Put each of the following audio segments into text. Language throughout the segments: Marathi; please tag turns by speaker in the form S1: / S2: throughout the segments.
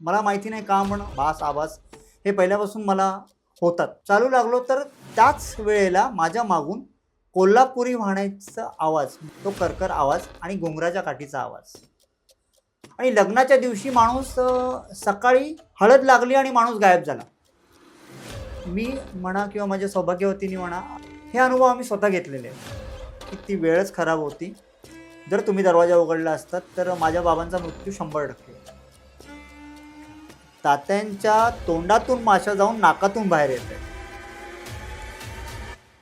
S1: मला माहिती नाही का म्हणून भास आवाज हे पहिल्यापासून मला होतात. चालू लागलो तर त्याच वेळेला माझ्या मागून कोल्हापुरी वाहण्याचा आवाज तो करकर आवाज आणि घुंगराच्या काठीचा आवाज. आणि लग्नाच्या दिवशी माणूस सकाळी हळद लागली आणि माणूस गायब झाला. मी म्हणा किंवा माझ्या सौभाग्यवतीने म्हणा हे अनुभव आम्ही स्वतः घेतलेले आहेत. की ती वेळच खराब होती. जर तुम्ही दरवाजा उघडला असतात तर माझ्या बाबांचा मृत्यू शंभर टक्के. तात्यांच्या तोंडातून माशा जाऊन नाकातून बाहेर येत. आहे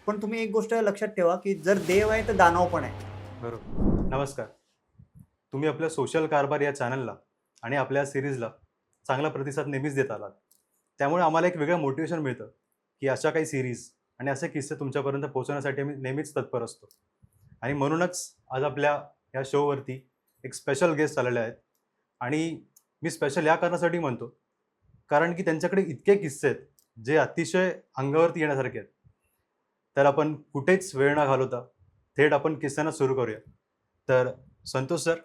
S1: पण तुम्ही एक गोष्ट लक्षात ठेवा की जर देव आहे तर दानव पण आहे.
S2: बरोबर. नमस्कार. तुम्ही आपल्या सोशल कारभार या चॅनलला आणि आपल्या सिरीजला चांगला प्रतिसाद नेहमीच देत आलात. त्यामुळे आम्हाला एक वेगळं मोटिवेशन मिळतं की अशा काही सिरीज आणि असे किस्से तुमच्यापर्यंत पोहोचवण्यासाठी आम्ही नेहमीच तत्पर असतो. आणि म्हणूनच आज आपल्या या शोवरती एक स्पेशल गेस्ट आलेले आहेत. आणि मी स्पेशल या कारणासाठी म्हणतो कारण की त्यांच्याकडे इतके किस्से आहेत जे अतिशय अंगावरती येण्यासारखे आहेत. तर आपण कुठेच वेळ न घालवता थेट आपण किस्स्यांना सुरू करूया. तर संतोष सर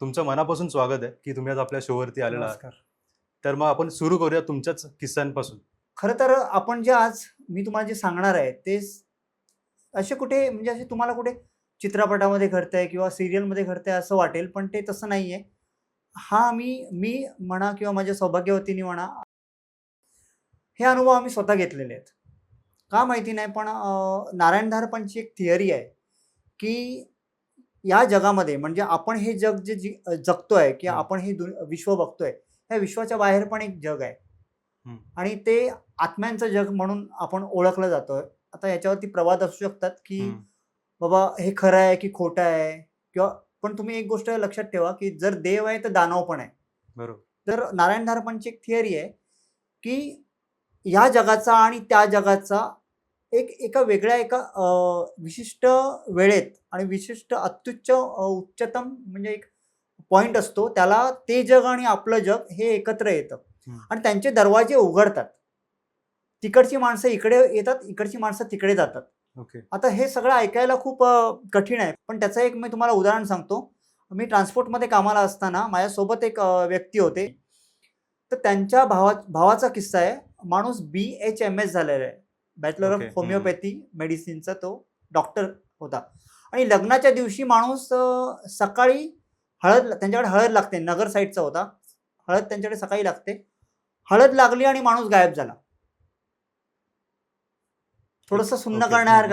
S2: तुमचं मनापासून स्वागत आहे की तुम्ही आज आपल्या शोवरती आलेला आहात. तर मग आपण सुरू करूया तुमच्याच किस्स्यांपासून.
S1: खरं तर आपण जे आज मी तुम्हाला जे सांगणार आहे ते असे कुठे म्हणजे असे तुम्हाला कुठे चित्रपटामध्ये घडतंय किंवा सिरियलमध्ये घडतंय असं वाटेल पण ते तसं नाही आहे हा मी मी म्हणा किंवा माझ्या सौभाग्यवतीने म्हणा हे अनुभव आम्ही स्वतः घेतलेले आहेत का माहिती नाही पण अं, नारायण धारपांची एक थिअरी आहे की या जगामध्ये म्हणजे आपण हे जग जे जी जगतोय की
S2: हं.
S1: आपण हे विश्व बघतोय ह्या विश्वाच्या बाहेर पण एक जग आहे. आणि ते आत्म्यांचं जग म्हणून आपण ओळखलं जातोय आता याच्यावरती प्रवाद असू शकतात की बाबा हे खरं आहे की खोटं आहे किंवा पण तुम्ही एक गोष्ट लक्षात ठेवा की जर देव आहे तर दानव पण आहे.
S2: बरोबर.
S1: तर नारायण धारपांची एक थिअरी आहे की या जगाचा आणि त्या जगाचा एक एका वेगळ्या एका विशिष्ट वेळेत आणि विशिष्ट अत्युच्च उच्चतम म्हणजे एक पॉइंट असतो त्याला ते जग आणि आपलं जग हे एकत्र येतं. आणि त्यांचे दरवाजे उघडतात. तिकडची माणसं इकडे येतात इकडची माणसं तिकडे जातात.
S2: ओके.
S1: आता हे सगळं ऐकायला खूप कठीण आहे. पण त्याचं एक मी तुम्हाला उदाहरण सांगतो. मी ट्रान्सपोर्टमध्ये कामाला असताना माझ्यासोबत एक व्यक्ती होते. तर त्यांच्या भावा भावाचा किस्सा आहे. माणूस बी एच एम एस झालेला आहे. Bachelor of. होमिओपॅथी मेडिसिनचा तो डॉक्टर होता. आणि लग्नाच्या दिवशी माणूस सकाळी हळद त्यांच्याकडे हळद लागते. नगर साईडचा होता. हळद त्यांच्याकडे सकाळी लागते. हळद लागली आणि माणूस गायब झाला. थोडंसं सुन्न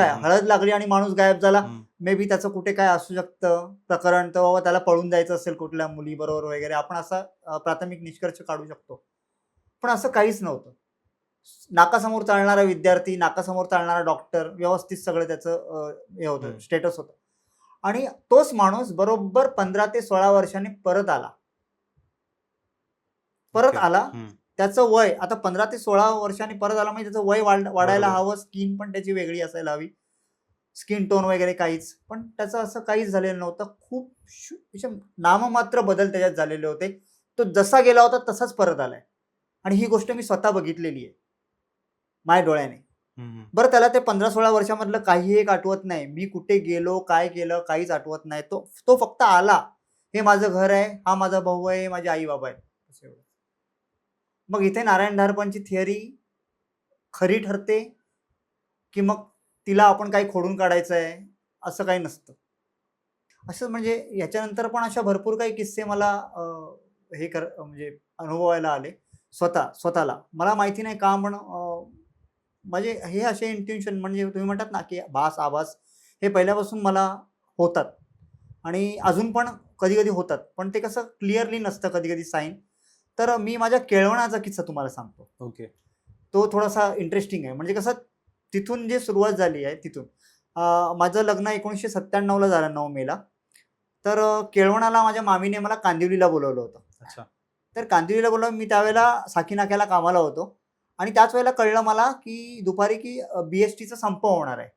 S2: हम्म, हम्म.
S1: हळद लागली आणि माणूस गायब झाला मे बी त्याचं कुठे काय असू शकतं प्रकरण तर बाबा त्याला पळून जायचं असेल कुठल्या मुलीबरोबर वगैरे आपण असा प्राथमिक निष्कर्ष काढू शकतो पण असं काहीच नव्हतं नाकासमोर चालणारा विद्यार्थी नाकासमोर चालणारा डॉक्टर व्यवस्थित सगळं त्याचं हे होतं. स्टेटस होतं आणि तोच माणूस बरोबर पंधरा ते सोळा वर्षांनी परत आला परत. आला त्याचं वय आता पंधरा ते सोळा वर्षांनी परत आला म्हणजे त्याचं वय वाढ वाढायला. हवं. स्किन पण त्याची वेगळी असायला हवी. स्किन टोन वगैरे काहीच. पण त्याचं असं काहीच झालेलं नव्हतं. खूप असे नाममात्र बदल त्याच्यात झालेले होते. तो जसा गेला होता तसाच परत आलाय. आणि ही गोष्ट मी स्वतः बघितलेली आहे. माझ्या डोळ्याने. बरं त्याला ते पंधरा सोळा वर्षामधलं काही एक आठवत नाही. मी कुठे गेलो काय केलं काहीच आठवत नाही. तो तो फक्त आला. हे माझं घर आहे हा माझा भाऊ आहे माझे आई बाबा आहे. मग इथे नारायण धारपांची थिअरी खरी ठरते की मग तिला आपण काही खोडून काढायचं आहे असं काही नसतं. असं म्हणजे याच्यानंतर पण अशा भरपूर काही किस्से मला हे कर म्हणजे अनुभवायला आले. स्वतः स्वतःला. मला माहिती नाही का पण म्हणजे हे असे इंट्युशन म्हणजे तुम्ही म्हणतात ना की भास आभास हे पहिल्यापासून मला होतात. आणि अजून पण कधी कधी होतात. पण ते कसं क्लिअरली नसतं कधी कधी साईन तर मी माझ्या केळवणाचा किस्सा तुम्हाला सांगतो.
S2: ओके.
S1: तो थोडासा इंटरेस्टिंग आहे. म्हणजे कसं तिथून जे सुरुवात झाली आहे तिथून. माझं लग्न एकोणीसशे सत्त्याण्णवला झालं नऊ मेला तर केळवणाला माझ्या मामीने मला कांदिवलीला बोलवलं होतं.
S2: अच्छा.
S1: तर कांदिवलीला बोलवलं मी त्यावेळेला साकी नाक्याला कामाला होतो. आणि त्याच वेळेला कळलं मला की दुपारी की बी एस टीचा संप होणार आहे.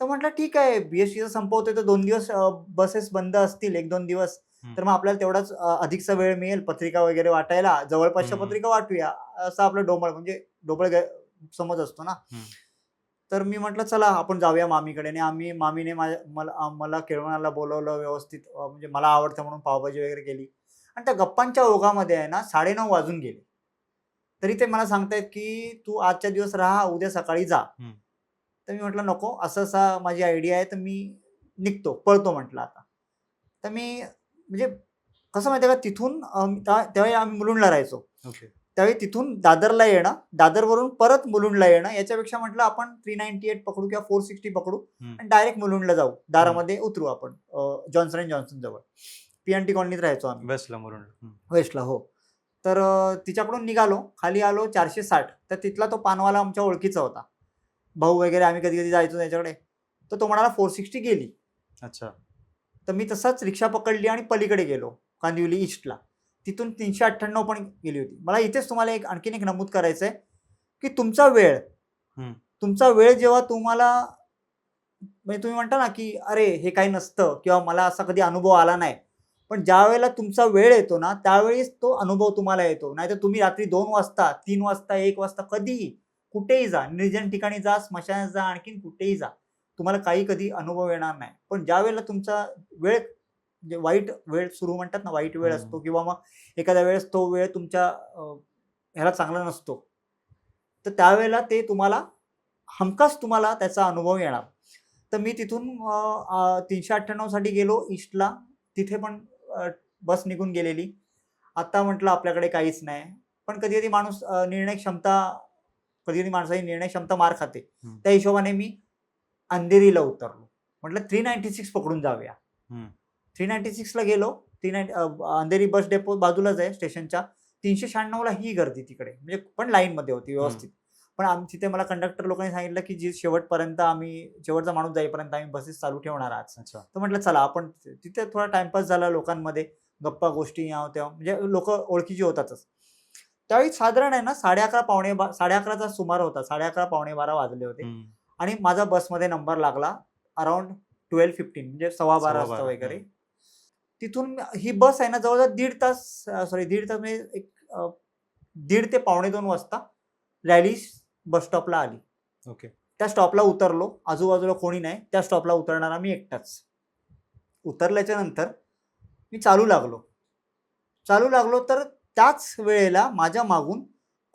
S1: तर म्हटलं ठीक आहे बी एस टीचा संप होतोय तर दोन दिवस बसेस बंद असतील एक दोन दिवस. तर मग आपल्याला तेवढाच अधिकचा वेळ मिळेल पत्रिका वगैरे वाटायला. जवळपासच्या. पत्रिका वाटूया असं आपलं डोबळ म्हणजे डोबळ समज असतो ना. तर मी म्हटलं चला आपण जाऊया मामीकडे. आणि आम्ही मामीने मला मला केळवणाला बोलवलं व्यवस्थित म्हणजे मला आवडतं म्हणून पावभाजी वगैरे केली. आणि त्या गप्पांच्या ओघामध्ये आहे ना साडेनऊ वाजून गेले. तरी ते मला सांगतायत की तू आजच्या दिवस राहा उद्या सकाळी जा. तर मी म्हटलं नको असं असा माझी आयडिया आहे तर मी निघतो पळतो म्हटलं आता. तर मी म्हणजे कसं माहिती का तिथून त्यावेळी आम्ही मुलुंडला राहायचो. त्यावेळी तिथून दादरला येणं दादरवरून परत मुलुंडला येणं याच्यापेक्षा म्हटलं आपण थ्री नाईन्टी एट पकडू किंवा फोर सिक्स्टी पकडू. आणि डायरेक्ट मुलुंडला जाऊ. दारामध्ये उतरू आपण जॉन्सन अँड जॉन्सन जवळ. पी एन टी कॉलनीत राहायचो आम्ही.
S2: वेस्टला हम्म.
S1: वेस्टला हो. तर तिच्याकडून निघालो. खाली आलो चारशे साठ. तर तिथला तो पानवाला आमच्या ओळखीचा होता. भाऊ वगैरे आम्ही कधी कधी जायचो त्याच्याकडे. तर तो म्हणाला फोर सिक्स्टी गेली.
S2: अच्छा.
S1: तर मी तसाच रिक्षा पकडली आणि पलीकडे गेलो कांदिवली ईस्टला तिथून तीनशे अठ्ठ्याण्णव पण गेली होती. मला इथेच तुम्हाला एक आणखीन एक नमूद करायचं आहे की तुमचा वेळ. तुमचा वेळ जेव्हा तुम्हाला म्हणजे तुम्ही म्हणता ना की अरे हे काही नसतं किंवा मला असा कधी अनुभव आला नाही पण ज्या वेळेला तुमचा वेळ येतो ना त्यावेळेस तो अनुभव तुम्हाला येतो. नाहीतर तुम्ही रात्री दोन वाजता तीन वाजता एक वाजता कधीही कुठेही जा निर्जन ठिकाणी जा स्मशानात जा आणखीन कुठेही जा. तुम्हाला काही कधी अनुभव येणार नाही. पण ज्या वेळेला तुमचा वेळ म्हणजे वाईट वेळ सुरू म्हणतात ना वाईट वेळ. असतो किंवा मग एखाद्या वेळेस तो वेळ तुमच्या ह्याला चांगला नसतो. तर त्यावेळेला ते तुम्हाला हमखास तुम्हाला त्याचा अनुभव येणार. तर मी तिथून तीनशे अठ्ठ्याण्णवसाठी गेलो ईस्टला. तिथे पण बस निघून गेलेली. आता म्हटलं आपल्याकडे काहीच नाही. पण कधी कधी माणूस निर्णय क्षमता कधी कधी माणसाची निर्णय क्षमता मार खाते. त्या हिशोबाने मी अंधेरीला उतरलो. म्हटलं थ्री नाईन्टी सिक्स पकडून जाऊया. थ्री नाईन्टी सिक्सला गेलो. Three nine Andheri bus depot बाजूलाच आहे स्टेशनच्या. तीनशे शहाण्णवला ही गर्दी तिकडे. म्हणजे पण लाईनमध्ये होती व्यवस्थित. पण आम तिथे मला कंडक्टर लोकांनी सांगितलं की जी शेवटपर्यंत आम्ही शेवटचा माणूस जाईपर्यंत आम्ही बसेस चालू ठेवणार
S2: अच्छा.
S1: तर म्हटलं चला आपण तिथे थोडा टाइमपास झाला लोकांमध्ये. गप्पा गोष्टी याव तेव्हा म्हणजे लोक ओळखीची होतातच. त्यावेळी साधारण आहे ना साडे अकरा पावणे बा साडे अकराचा सुमार होता. साडे अकरा पावणे बारा वाजले होते. आणि माझा बसमध्ये नंबर लागला अराउंड ट्वेल्व फिफ्टीन म्हणजे सव्वा बारा वाजता वगैरे. तिथून ही बस आहे ना जवळजवळ दीड तास सॉरी दीड तास म्हणजे एक दीड ते पावणे दोन वाजता रॅली बस स्टॉपला आली.
S2: ओके.
S1: त्या स्टॉपला उतरलो. आजूबाजूला कोणी नाही. त्या स्टॉपला उतरणारा मी एकटाच. उतरल्याच्या नंतर मी चालू लागलो. चालू लागलो तर त्याच वेळेला माझ्या मागून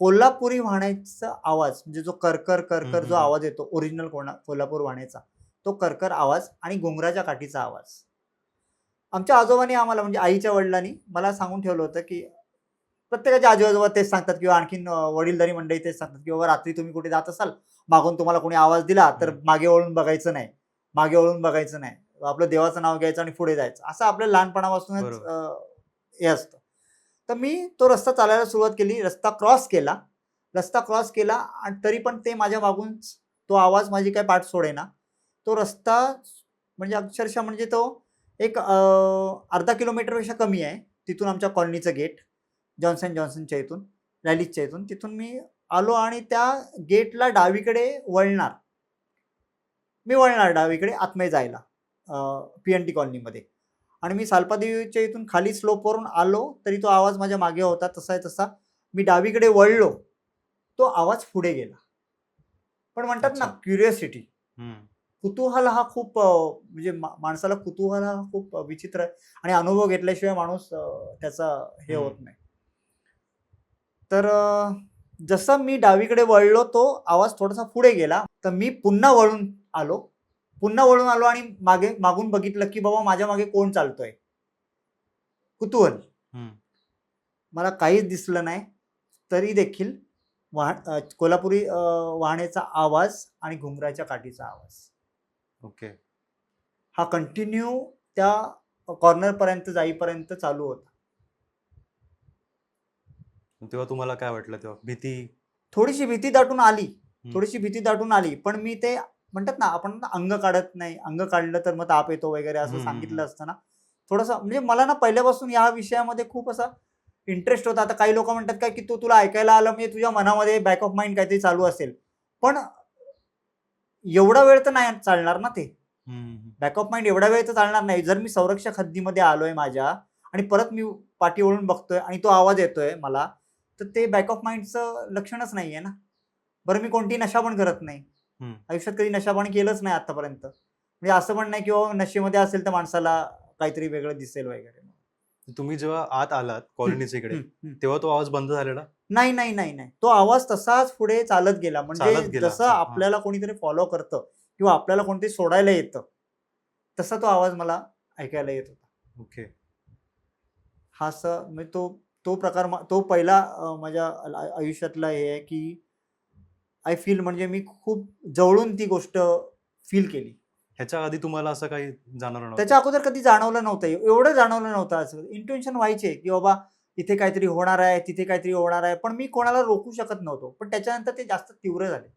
S1: कोल्हापुरी वाहण्याचा आवाज म्हणजे जो करकर करकर जो. आवाज येतो ओरिजिनल कोणा कोल्हापूर वाहण्याचा तो करकर आवाज आणि घुंगराच्या काठीचा आवाज. आमच्या आजोबांनी आम्हाला म्हणजे आईच्या वडिलांनी मला सांगून ठेवलं होतं की प्रत्येकाच्या आजी आजोबा तेच सांगतात किंवा आणखीन वडीलधारी मंडळी तेच सांगतात की बाबा रात्री तुम्ही कुठे जात असाल मागून तुम्हाला कोणी आवाज दिला तर. मागे वळून बघायचं नाही मागे वळून बघायचं नाही. आपलं देवाचं नाव घ्यायचं आणि पुढे जायचं. असं आपल्या लहानपणापासूनच हे असतं. तर मी तो रस्ता चालायला सुरुवात केली रस्ता क्रॉस केला. रस्ता क्रॉस केला आणि तरी पण ते माझ्या मागून तो आवाज माझी काय पाठ सोडेना. तो रस्ता म्हणजे अक्षरशः म्हणजे तो एक अर्धा किलोमीटरपेक्षा कमी आहे. तिथून आमच्या कॉलनीचं गेट जॉन्सन जॉन्सनच्या इथून रॅलीजच्या इथून. तिथून मी आलो आणि त्या गेटला डावीकडे वळणार. मी वळणार डावीकडे आत्मे जायला पी एन टी कॉलनीमध्ये. आणि मी सालपादेवीच्या इथून खाली स्लोपवरून आलो तरी तो आवाज माझ्या मागे होता तसा आहे तसा. मी डावीकडे वळलो तो आवाज पुढे गेला. पण म्हणतात ना. क्युरियोसिटी. कुतूहल हा खूप म्हणजे माणसाला कुतूहल हा खूप विचित्र आहे आणि अनुभव घेतल्याशिवाय माणूस त्याचा हे होत नाही. तर जसं मी डावीकडे वळलो तो आवाज थोडासा पुढे गेला. तर मी पुन्हा वळून आलो. पुन्हा वळून आलो आणि मागे मागून बघितलं की बाबा माझ्या मागे कोण चालतोय? कुतूहल. मला काहीच दिसलं नाही तरी देखील वाह कोल्हापुरी वाहण्याचा आवाज आणि घुंगराच्या काठीचा आवाज.
S2: ओके.
S1: हा कंटिन्यू त्या कॉर्नर पर्यंत जाईपर्यंत चालू होता.
S2: तेव्हा तुम्हाला काय वाटलं तेव्हा? भीती?
S1: थोडीशी भीती दाटून आली. थोडीशी भीती दाटून आली. पण मी ते म्हणतात ना आपण अंग काढत नाही. अंग काढलं तर मग ताप येतो वगैरे असं सांगितलं. असतं ना. थोडंसं म्हणजे मला ना पहिल्यापासून या विषयामध्ये खूप असा इंटरेस्ट होता. आता काही लोक म्हणतात काय की तू तुला ऐकायला आलं म्हणजे तुझ्या मनामध्ये बॅक ऑफ माइंड काहीतरी चालू असेल. पण एवढा वेळ तर नाही चालणार ना ते. बॅक ऑफ माइंड एवढा वेळ तर चालणार नाही. जर मी संरक्षक हद्दीमध्ये आलोय माझ्या आणि परत मी पाठी वळून बघतोय आणि तो आवाज येतोय मला तर ते बॅक ऑफ माइंडचं लक्षणच नाहीये ना. बरं मी कोणती नशा पण करत नाही. आयुष्यात कधी नशा पण केलंच नाही आतापर्यंत. म्हणजे असं पण नाही की बाबा नशेमध्ये असेल तर माणसाला काहीतरी वेगळं दिसेल वगैरे.
S2: तुम्ही जेव्हा आत आलात कॉलनीच्या इकडे. तेव्हा तो आवाज बंद झालेला?
S1: नाही नाही नाही नाही. तो आवाज तसाच पुढे चालत गेला. म्हणजे जसं. आपल्याला कोणीतरी फॉलो करतं किंवा आपल्याला कोणतरी सोडायला येतं तसा तो आवाज मला ऐकायला येत होता.
S2: ओके.
S1: हा असं म्हणजे तो तो प्रकार तो पहिला माझ्या आयुष्यातला हे आहे की आय फील म्हणजे मी खूप जवळून ती गोष्ट फील केली.
S2: ह्याच्या आधी तुम्हाला असं काही जाणवलं नव्हतं?
S1: त्याच्या अगोदर कधी जाणवलं नव्हतं? एवढं जाणवलं नव्हतं असं इंट्युएशन व्हायचे की बाबा इथे काहीतरी होणार आहे तिथे काहीतरी होणार आहे पण मी कोणाला रोखू शकत नव्हतो. पण त्याच्यानंतर ते जास्त तीव्र झाले.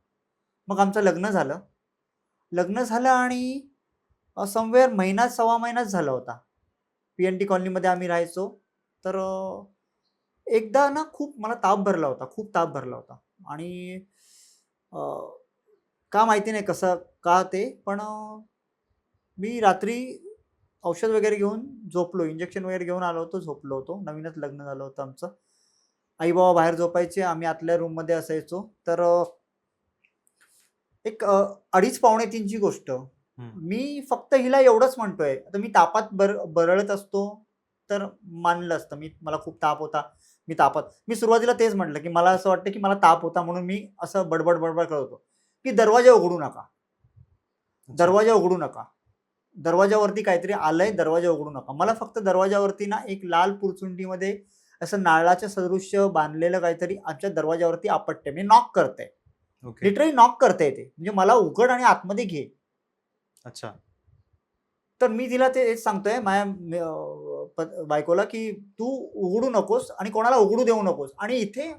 S1: मग आमचं लग्न झालं. लग्न झालं आणि समवेअर महिना सव्वा महिनाच झाला होता. पी एन टी कॉलनीमध्ये आम्ही राहायचो. तर एकदा ना खूप मला ताप भरला होता खूप ताप भरला होता. आणि का माहिती नाही कसं का ते पण मी रात्री औषध वगैरे घेऊन झोपलो. इंजेक्शन वगैरे घेऊन आलो होतो झोपलो होतो. नवीनच लग्न झालं होतं आमचं. आई बाबा बाहेर झोपायचे आम्ही आतल्या रूममध्ये असायचो. तर एक अडीच पावणे तीनची गोष्ट. मी फक्त हिला एवढंच म्हणतोय. आता मी तापात बर बरळत असतो तर मानलं असतं. मी मला खूप ताप होता. मी तापात. मी सुरुवातीला तेच म्हटलं की मला असं वाटतं की मला ताप होता म्हणून मी असं बडबड बडबड करत होतो. की दरवाजा उघडू नका. दरवाजा उघडू नका. दरवाजावरती काहीतरी आलंय दरवाजा उघडू नका. मला फक्त दरवाजावरती ना एक लाल पुरचुंडीमध्ये असं नारळाच्या सदृश्य बांधलेलं काहीतरी आमच्या दरवाजावरती आपटते मी नॉक करते लिटरली नॉक करते ते. म्हणजे मला उघड आणि आतमध्ये घे.
S2: अच्छा.
S1: तर मी तिला ते सांगतोय. माझ्या बायकोला की तू उघडू नकोस आणि कोणाला उघडू देऊ नकोस. आणि इथे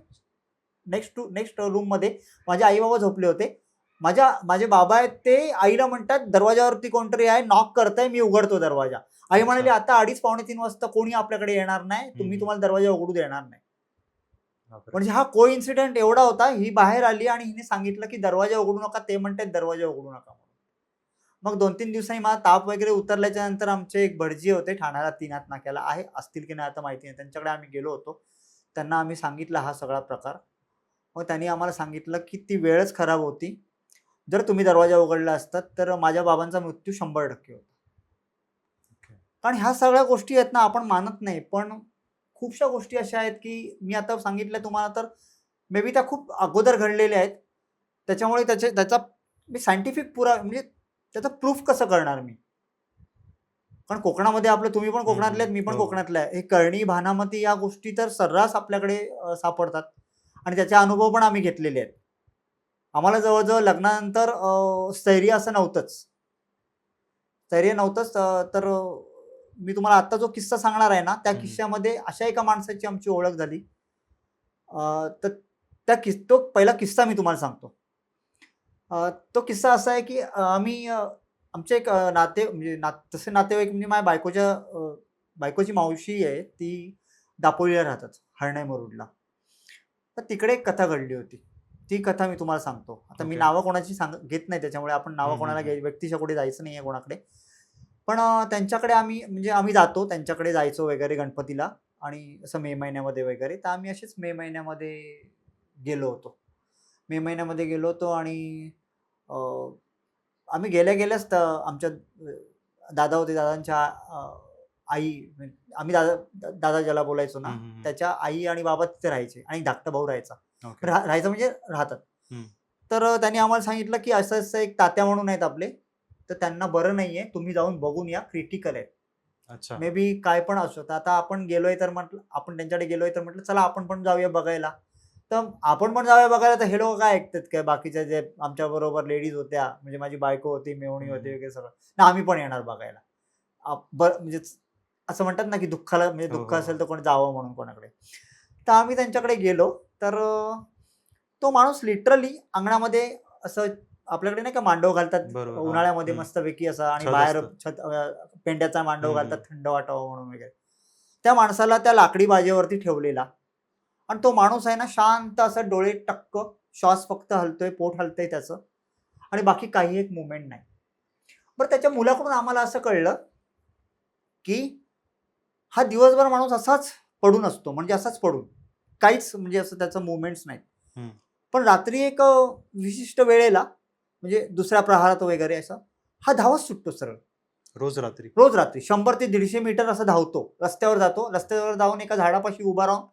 S1: नेक्स्ट टू नेक्स्ट रूममध्ये माझे आई बाबा झोपले होते. माझ्या माझे बाबा आहेत ते आईला म्हणतात दरवाजावरती कोणतरी आहे नॉक करताय मी उघडतो दरवाजा. आई म्हणाली आता अडीच पावणे तीन वाजता कोणी आपल्याकडे येणार नाही तुम्ही. तुम्हाला दरवाजा उघडू देणार नाही. म्हणजे हा को इन्सिडेंट एवढा होता ही बाहेर आली आणि हिने सांगितलं की दरवाजा उघडू नका ते म्हणतात दरवाजा उघडू नका मग दोन तीन दिवसांनी मला ताप वगैरे उतरल्याच्या नंतर आमचे एक भटजी होते ठाण्याला तीनाथ नाक्याला आहे असतील की नाही आता माहिती नाही. त्यांच्याकडे आम्ही गेलो होतो. त्यांना आम्ही सांगितलं हा सगळा प्रकार. मग त्यांनी आम्हाला सांगितलं की ती वेळच खराब होती. जर तुम्ही दरवाजा उघडला असतात तर माझ्या बाबांचा मृत्यू शंभर टक्के होता. कारण ह्या सगळ्या गोष्टी आहेत ना आपण मानत नाही. पण खूपशा गोष्टी अशा आहेत की मी आता सांगितलं तुम्हाला तर मे बी त्या खूप अगोदर घडलेल्या आहेत. त्याच्यामुळे त्याचे त्याचा मी सायंटिफिक पुरा म्हणजे त्याचा प्रूफ कसं करणार मी? कारण कोकणामध्ये आपलं तुम्ही पण कोकणातले आहेत मी पण
S2: हो.
S1: कोकणातले आहे. हे करणी भानामती या गोष्टी तर सर्रास आपल्याकडे सापडतात. आणि त्याचे अनुभव पण आम्ही घेतलेले आहेत. आम्हाला जवळजवळ लग्नानंतर स्थैर्य असं नव्हतंच. स्थैर्य नव्हतंच तर मी तुम्हाला आता जो किस्सा सांगणार आहे ना त्या. किस्स्यामध्ये अशा एका माणसाची आमची ओळख झाली. अं, तर त्या किस तो पहिला किस्सा मी तुम्हाला सांगतो. तो किस्सा असा आहे की आम्ही आमचे एक नाते म्हणजे ना तसे नातेवाईक म्हणजे माझ्या बायकोच्या बायकोची मावशी आहे ती दापोलीला राहतात हरणाई मुरुडला तर तिकडे एक कथा घडली होती. ती कथा मी तुम्हाला सांगतो. आता मी. नावं कोणाची सांग घेत नाही त्याच्यामुळे आपण नावं कोणाला
S2: हम्म,
S1: घ्याय व्यक्तीच्या पुढे जायचं नाही आहे कोणाकडे. पण त्यांच्याकडे आम्ही म्हणजे आम्ही जातो त्यांच्याकडे जायचो वगैरे गणपतीला आणि असं मे महिन्यामध्ये वगैरे. तर आम्ही असेच मे महिन्यामध्ये गेलो होतो. मे महिन्यामध्ये गेलो होतो आणि अं, आम्ही गेल्या गेल्याच त- आमच्या दादा होते दादांच्या आई आम्ही दादा दादा ज्याला बोलायचो ना. त्याच्या आई आणि बाबा तिथे राहायचे आणि धाकटा भाऊ राहायचा. राहायचं म्हणजे राहतात. तर त्यांनी आम्हाला सांगितलं की असं असं एक तात्या म्हणून आहेत आपले तर त्यांना बरं नाहीये तुम्ही जाऊन बघून या क्रिटिकल आहे
S2: अच्छा.
S1: मे बी काय पण असू शकतं आता आपण गेलोय तर म्हटलं आपण त्यांच्याकडे गेलोय तर म्हटलं चला आपण पण जाऊया बघायला. तर आपण पण जाऊया बघायला तर हे लोक काय ऐकतात काय बाकीच्या जे आमच्या बरोबर लेडीज होत्या म्हणजे माझी बायको होती मेवणी होती. वगैरे सगळं ना आम्ही पण येणार बघायला म्हणजे असं म्हणतात ना की दुःखाला म्हणजे
S2: हो,
S1: दुःख
S2: हो,
S1: असेल. तर कोणी जावं म्हणून कोणाकडे तर आम्ही त्यांच्याकडे गेलो तर तो माणूस लिटरली अंगणामध्ये असं आपल्याकडे नाही का मांडव घालतात. उन्हाळ्यामध्ये. मस्तपैकी असा आणि बाहेर. छत पेंड्याचा मांडव घालतात थंड वाटावं म्हणून वगैरे त्या माणसाला त्या लाकडी बाजेवरती ठेवलेला आणि तो माणूस आहे ना शांत असं डोळे टक्क श्वास फक्त हलतोय पोट हलतंय त्याचं. आणि बाकी काही एक मुवमेंट नाही. बरं त्याच्या मुलाकडून आम्हाला असं कळलं की हा दिवसभर माणूस असाच पडून असतो. म्हणजे असाच पडून. काहीच म्हणजे असं त्याचं मुवमेंट्स नाहीत. पण रात्री एक विशिष्ट वेळेला म्हणजे दुसऱ्या प्रहारात वगैरे असं हा धावत सुटतो सरळ.
S2: रोज रात्री.
S1: रोज रात्री. शंभर ते दीडशे मीटर असं धावतो. रस्त्यावर जातो. रस्त्यावर जाऊन एका झाडापाशी उभा राहून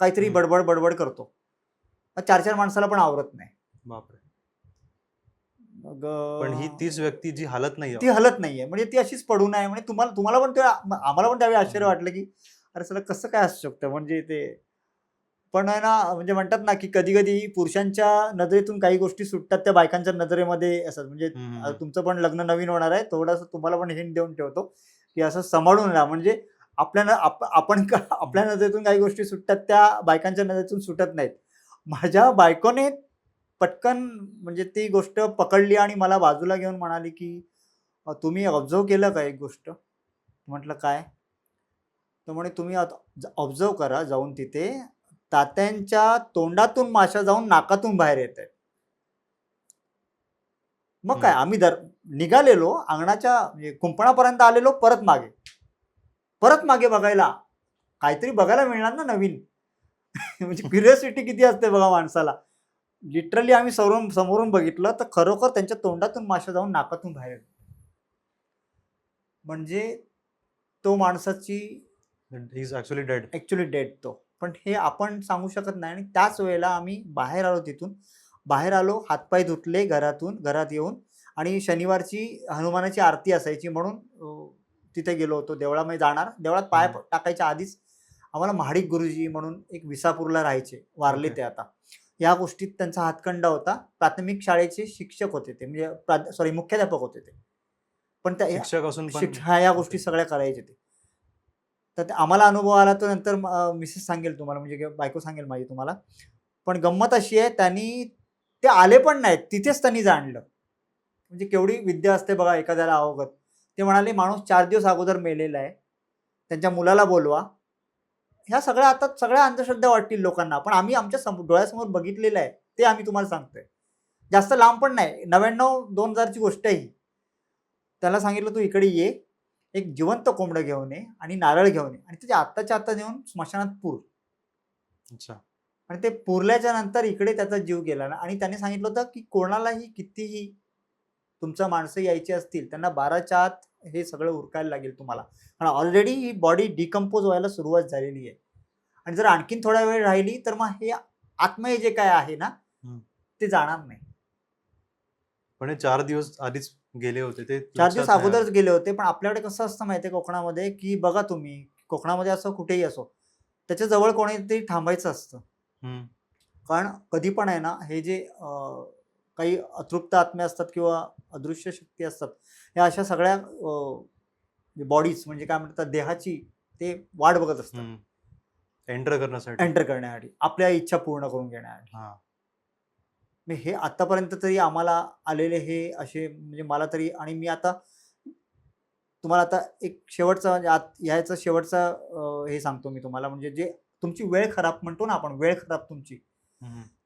S1: काहीतरी
S2: हम्म.
S1: बडबड बडबड करतो. मग चार चार माणसाला पण आवरत नाही.
S2: बापरे.
S1: मग
S2: पण ही तीच व्यक्ती जी हालत नाही
S1: ती हलत नाहीये. म्हणजे ती अशीच पडू नये. म्हणजे तुम्हाला तुम्हाला पण ते आम्हाला पण त्यावेळी आश्चर्य
S2: हम्म.
S1: वाटलं की अरे सला कसं काय असू शकतं? म्हणजे ते पण आहे ना म्हणजे म्हणतात ना की कधी कधी पुरुषांच्या नजरेतून काही गोष्टी सुटतात त्या बायकांच्या नजरेमध्ये असतात. म्हणजे
S2: हम्म,
S1: आता
S2: हम्म.
S1: तुमचं पण लग्न नवीन होणार आहे. थोडंसं तुम्हाला पण हिंट देऊन ठेवतो की असं सांभाळून राहा. म्हणजे आपल्या आप, आपण का- आपल्या नजरेतून काही गोष्टी सुटतात त्या बायकांच्या नजरेतून सुटत नाहीत. माझ्या बायकोने पटकन म्हणजे ती गोष्ट पकडली आणि मला बाजूला घेऊन म्हणाली की "अ, तुम्ही ऑब्झर्व केलं का एक गोष्ट? म्हटलं काय? तर म्हणे तुम्ही ऑब्झर्व करा जाऊन तिथे तात्यांच्या तोंडातून माशा जाऊन नाकातून बाहेर येत आहेत मग काय. आम्ही दर निघालेलो अंगणाच्या म्हणजे कुंपणापर्यंत आलेलो परत मागे. परत मागे बघायला. काहीतरी बघायला मिळणार ना नवीन. म्हणजे क्युरियोसिटी किती असते बघा माणसाला. लिटरली आम्ही समोरून समोरून बघितलं तर खरोखर त्यांच्या तोंडातून माशा जाऊन नाकातून बाहेर. म्हणजे तो माणसाची
S2: is actually dead
S1: actually dead तो. पण हे आपण सांगू शकत नाही आणि त्याच वेळेला आम्ही बाहेर आलो तिथून. बाहेर आलो हातपाय धुतले घरातून घरात येऊन. आणि शनिवारची हनुमानाची आरती असायची म्हणून तिथे गेलो होतो. देवळामध्ये जाणार. देवळात पाय. टाकायच्या आधीच आम्हाला महाडिक गुरुजी म्हणून एक विसापूरला राहायचे. वारले. ते आता. या गोष्टीत त्यांचा हातखंडा होता. प्राथमिक शाळेचे शिक्षक होते ते. म्हणजे सॉरी मुख्याध्यापक होते ते. पण त्या
S2: शिक्षक असून
S1: शिक्ष- या गोष्टी सगळ्या करायचे ते. तर आम्हाला अनुभव आला तर नंतर मिसेस सांगेल तुम्हाला. म्हणजे बायको सांगेल माझी तुम्हाला. पण गंमत अशी आहे त्यांनी ते आले पण नाहीत. तिथेच त्यांनी जाणलं. म्हणजे केवढी विद्या असते बघा एखाद्याला अवगत. ते म्हणाले माणूस चार दिवस अगोदर मेलेला आहे. त्यांच्या मुलाला बोलवा. ह्या सगळ्या आता सगळ्या अंधश्रद्धा वाटतील लोकांना पण आम्ही आमच्यासमोर डोळ्यासमोर बघितलेलं आहे ते आम्ही तुम्हाला सांगतोय. जास्त लांब पण नाही नव्याण्णव दोन हजारची गोष्ट आहे ही. त्याला सांगितलं तू इकडे ये एक जिवंत कोंबडं घेऊन ये आणि नारळ घेऊन ये. आणि त्याच्या आत्ताच्या आत्ता नेऊन स्मशानात पूर.
S2: अच्छा.
S1: आणि ते पुरल्याच्या नंतर इकडे त्याचा जीव गेला ना. आणि त्याने सांगितलं होतं की कोणालाही कितीही तुमचं माणसं यायची असतील त्यांना बाराच्या आत हे सगळं उरकायला लागेल तुम्हाला कारण ऑलरेडी ही बॉडी डिकम्पोज व्हायला सुरुवात झालेली आहे आणि जर आणखीन थोडा वेळ राहिली तर मग हे आत्मय जे काय आहे ना. ते जाणार नाही
S2: पण हे चार दिवस आधीच गेले होते ते
S1: चार दिवस अगोदरच. गेले होते पण आपल्याकडे कसं असतं माहितीये कोकणामध्ये की बघा तुम्ही कोकणामध्ये असो कुठेही असो त्याच्याजवळ कोणीतरी थांबायचं असतं. कारण कधी पण आहे ना हे जे काही अतृप्त आत्मे असतात किंवा अदृश्य शक्ती असतात या अशा सगळ्या बॉडीज म्हणजे काय म्हणतात देहाची ते वाट बघत असतात.
S2: एंटर करण्यासाठी.
S1: एंटर करण्यासाठी आपल्या इच्छा पूर्ण करून घेण्यासाठी
S2: हा.
S1: मी हे आतापर्यंत तरी आम्हाला आलेले हे असे म्हणजे मला तरी आणि मी आता तुम्हाला आता एक शेवटचा म्हणजे आत ह्याचं शेवटचा हे सांगतो मी तुम्हाला. म्हणजे जे तुमची वेळ खराब म्हणतो ना आपण वेळ खराब तुमची.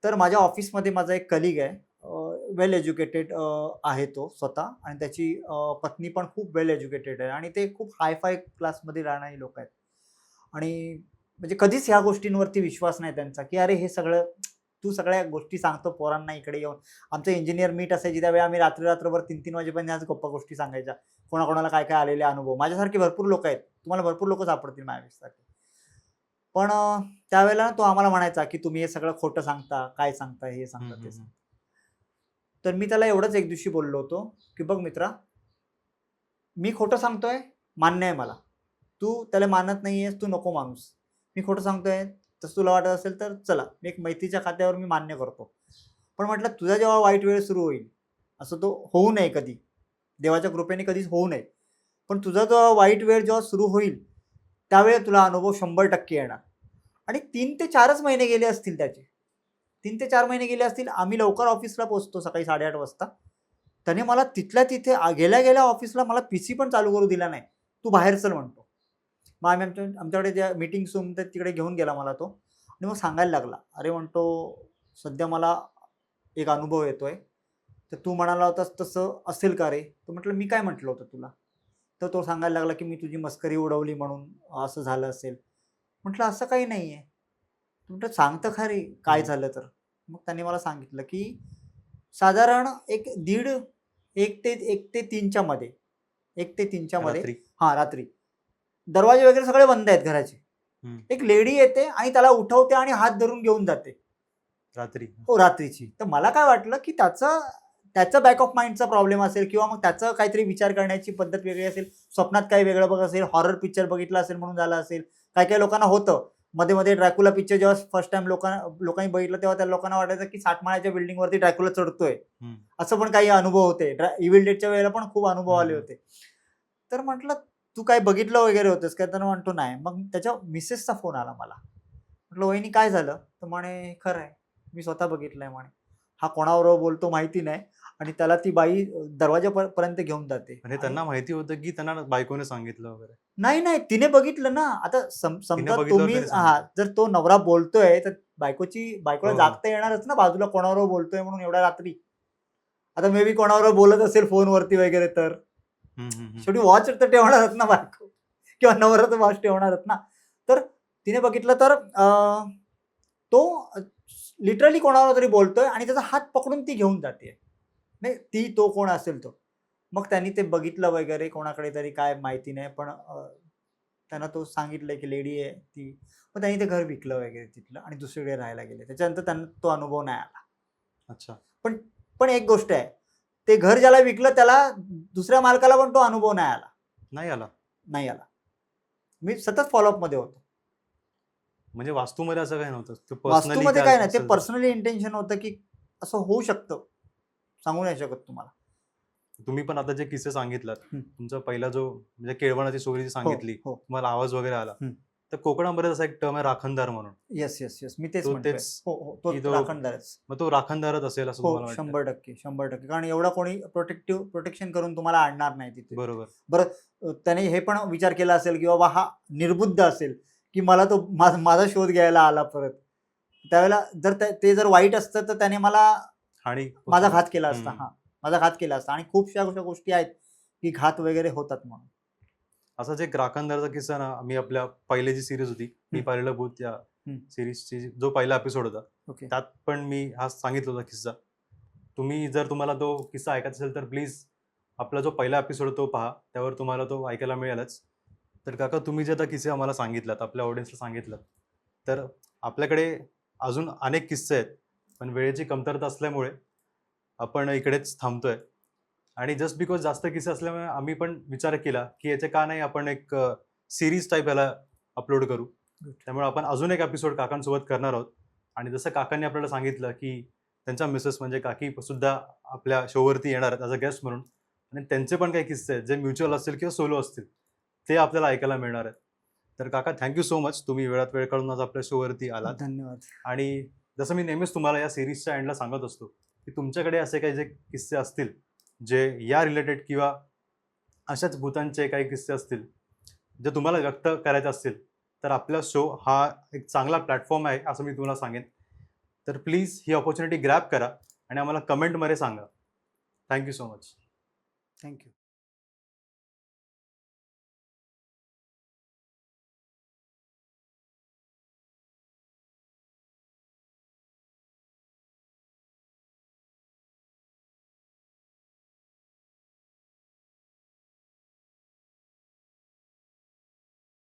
S1: तर माझ्या ऑफिसमध्ये माझा एक कलिग आहे. वेल एज्युकेटेड आहे तो स्वतः आणि त्याची पत्नी पण खूप वेल एज्युकेटेड आहे आणि ते खूप हायफाय क्लासमध्ये राहणारी लोक आहेत. आणि म्हणजे कधीच ह्या गोष्टींवरती विश्वास नाही त्यांचा की अरे हे सगळं तू सगळ्या गोष्टी सांगतो पोरांना इकडे येऊन. आमचं इंजिनियर मीट असायची त्यावेळी आम्ही रात्री रात्रभर तीन तीन वाजेपर्यंत ह्याच गप्पा गोष्टी सांगायच्या. कोणाकोणाला काय काय आलेले अनुभव. माझ्यासारखे भरपूर लोक आहेत. तुम्हाला भरपूर लोक सापडतील माझ्यासाठी पण त्यावेळेला तो आम्हाला म्हणायचा की तुम्ही हे सगळं खोटं सांगता काय सांगता हे सांगता ते सांगता. तर मी त्याला एवढंच एक दिवशी बोललो होतो की बघ मित्रा मी खोटं सांगतोय मान्य आहे मला. तू त्याला मानत नाही आहेस तू नको माणूस मी खोटं सांगतोय तसं तुला वाटत असेल तर चला मी एक मैत्रीच्या खात्यावर मी मान्य करतो. पण म्हटलं तुझा जेव्हा वाईट वेळ सुरू होईल असं तो होऊ नये कधी. देवाच्या कृपेने कधीच होऊ नये. पण तुझा जो वाईट वेळ जेव्हा सुरू होईल त्यावेळी तुला अनुभव शंभर टक्के येणार. आणि तीन ते चारच महिने गेले असतील त्याचे. तीन ते चार महिने गेले असतील आम्ही लवकर ऑफिसला पोचतो सकाळी साडेआठ वाजता. त्याने मला तिथल्या तिथे आ- गेल्या गेल्या ऑफिसला मला पी सी पण चालू करू दिला नाही. तू बाहेर चल म्हणतो. मग आम्ही आमच्या आमच्याकडे ज्या मीटिंग रूम तर तिकडे घेऊन गेला मला तो. आणि मग सांगायला लागला अरे म्हणतो सध्या मला एक अनुभव येतो आहे तर तू म्हणाला होतास तसं असेल का रे? तर म्हटलं मी काय म्हटलं होतं तुला? तर तो सांगायला लागला की मी तुझी मस्करी उडवली म्हणून असं झालं असेल. म्हटलं असं काही नाही आहे म्हटलं सांग तर खरी काय. झालं तर? मग त्याने मला सांगितलं की साधारण एक दीड एक ते एक ते तीनच्या मध्ये एक ते तीनच्या मध्ये हा रात्री. दरवाजे वगैरे सगळे बंद आहेत घराचे. एक लेडी येते आणि त्याला उठवते आणि हात धरून घेऊन जाते.
S2: रात्री.
S1: हो रात्रीची. तर मला काय वाटलं की त्याचं त्याचं बॅक ऑफ माइंडचा प्रॉब्लेम असेल किंवा मग त्याचं काहीतरी विचार करण्याची पद्धत वेगळी असेल स्वप्नात काही वेगळं बघ असेल हॉरर पिक्चर बघितला असेल म्हणून झालं असेल काही काही लोकांना होतं. मध्ये मध्ये ड्रॅक्युला पिक्चर जेव्हा फर्स्ट टाइम लोकांना लोकांनी बघितलं तेव्हा त्या लोकांना वाटायचं की साठ माळ्याच्या बिल्डिंगवरती ड्रॅक्युला चढतोय. असं पण काही अनुभव होते. इव्हिल डेटच्या वेळेला पण खूप अनुभव आले. होते. तर म्हटलं तू काय बघितलं वगैरे होतंस काय? तर म्हणतो नाही. मग त्याच्या मिसेसचा फोन आला मला. म्हटलं वहिनी काय झालं? तर म्हणे खरं आहे. मी स्वतः बघितलंय. म्हणे हा कोणाबरोबर बोलतो माहिती नाही. आणि त्याला ती बाई दरवाजापर्यंत घेऊन जाते.
S2: म्हणजे त्यांना माहिती होतं की त्यांना बायकोने सांगितलं वगैरे.
S1: नाही नाही तिने बघितलं ना. आता सम- समजा तुम्ही हा जर तो नवरा बोलतोय तर बायकोची बायकोला
S2: हो.
S1: जागता येणारच ना. बाजूला कोणाबरोबर बोलतोय म्हणून एवढ्या रात्री. आता मे बी कोणाबरोबर बोलत असेल फोनवरती वगैरे तर. शेवटी वॉच तर ठेवणारच ना बायको. किंवा नवरा तर वॉच ठेवणारच ना. तर तिने बघितलं तर तो लिटरली कोणावर तरी बोलतोय आणि त्याचा हात पकडून ती घेऊन जाते. नाही ती तो कोण असेल तो. मग त्यांनी ते बघितलं वगैरे कोणाकडे तरी काय माहिती नाही पण त्यांना तो सांगितलंय की लेडी आहे ती. मग त्यांनी ते घर विकलं वगैरे तिथलं आणि दुसरीकडे राहायला गेले. त्याच्यानंतर त्यांना तो अनुभव नाही आला.
S2: अच्छा.
S1: पण एक गोष्ट आहे ते घर ज्याला विकलं त्याला दुसऱ्या मालकाला पण तो अनुभव नाही आला.
S2: नाही आला.
S1: नाही आला. मी सतत फॉलोअपमध्ये होतो.
S2: म्हणजे वास्तूमध्ये असं काही नव्हतं?
S1: वास्तूमध्ये
S2: काय
S1: काय नाही ते पर्सनली इंटेन्शन होतं की असं होऊ शकतं. सांगू नाही शकत तुम्हाला.
S2: तुम्ही पण आता जे किस्से सांगितलात
S1: हम्म.
S2: तुमचा पहिला जो म्हणजे केळवणाची स्टोरी जी सांगितली
S1: हो.
S2: तुम्हाला आवाज वगैरे आला.
S1: हम्म.
S2: तर कोकणामध्ये असा एक टर्म आहे राखणदार म्हणून.
S1: येस येस येस मी तेच
S2: तो
S1: म्हणतोय.
S2: तेच
S1: हो हो तो
S2: की तो-
S1: राखणदारच.
S2: मग तो राखणदारच असेल असं तुम्हाला
S1: हो
S2: वाटतं
S1: शंभर टक्के शंभर टक्के. कारण एवढा कोणी प्रोटेक्टिव्ह प्रोटेक्शन करून तुम्हाला आणणार नाही तिथे.
S2: बरोबर.
S1: अ, त्याने हे पण विचार केला असेल की बाबा हा निर्बुद्ध असेल की मला तो मा- माझा शोध घ्यायला आला परत. त्यावेळेला जर त्या- ते जर वाईट असतं तर त्याने मला
S2: आणि
S1: माझा घात केला असता. हा. माझा घात केला असता. आणि खूपशा अशा गोष्टी आहेत की घात वगैरे होतात म्हणून.
S2: असाच एक राखणदारचा किस्सा ना मी आपल्या पहिली जी सिरीज होती मी. पाहिलेलं भूत या. सिरीजची जो पहिला एपिसोड होता त्यात पण मी हा सांगितलं होता किस्सा. तुम्ही जर तुम्हाला तो किस्सा ऐकायचा असेल तर प्लीज आपला जो पहिला एपिसोड तो पहा त्यावर तुम्हाला तो ऐकायला मिळेलच. तर काका तुम्ही जे आता किस्से आम्हाला सांगितलात आपल्या ऑडियन्सला सांगितलं तर आपल्याकडे अजून अनेक किस्से आहेत. पण वेळेची कमतरता असल्यामुळे आपण इकडेच थांबतोय. आणि जस्ट बिकॉज जास्त किस्से असल्यामुळे आम्ही पण विचार केला की याचे का नाही आपण एक सिरीज टाईप याला अपलोड करू. त्यामुळे आपण अजून एक एपिसोड काकांसोबत करणार आहोत. आणि जसं काकांनी आपल्याला सांगितलं की त्यांच्या मिसेस म्हणजे काकी सुद्धा आपल्या शोवरती येणार आहेत ॲज अ गेस्ट म्हणून. आणि त्यांचे पण काही किस्से आहेत जे म्युच्युअल असतील किंवा सोलो असतील ते आपल्याला ऐकायला मिळणार आहेत. तर काका थँक्यू सो मच तुम्ही वेळात वेळ काढून आज आपल्या शोवरती आलात.
S1: धन्यवाद.
S2: आणि जसं मी नेहमीच तुम्हाला या सिरीजच्या एंडला सांगत असतो की तुमच्याकडे असे काही जे किस्से असतील जे या रिलेटेड किंवा अशाच भूतांचे काही किस्से असतील जे तुम्हाला व्यक्त करायचे असतील तर आपला शो हा एक चांगला प्लॅटफॉर्म आहे असं मी तुम्हाला सांगेन. तर प्लीज ही ऑपॉर्च्युनिटी ग्रॅप करा आणि आम्हाला कमेंटमध्ये सांगा. Thank you so much
S1: thank you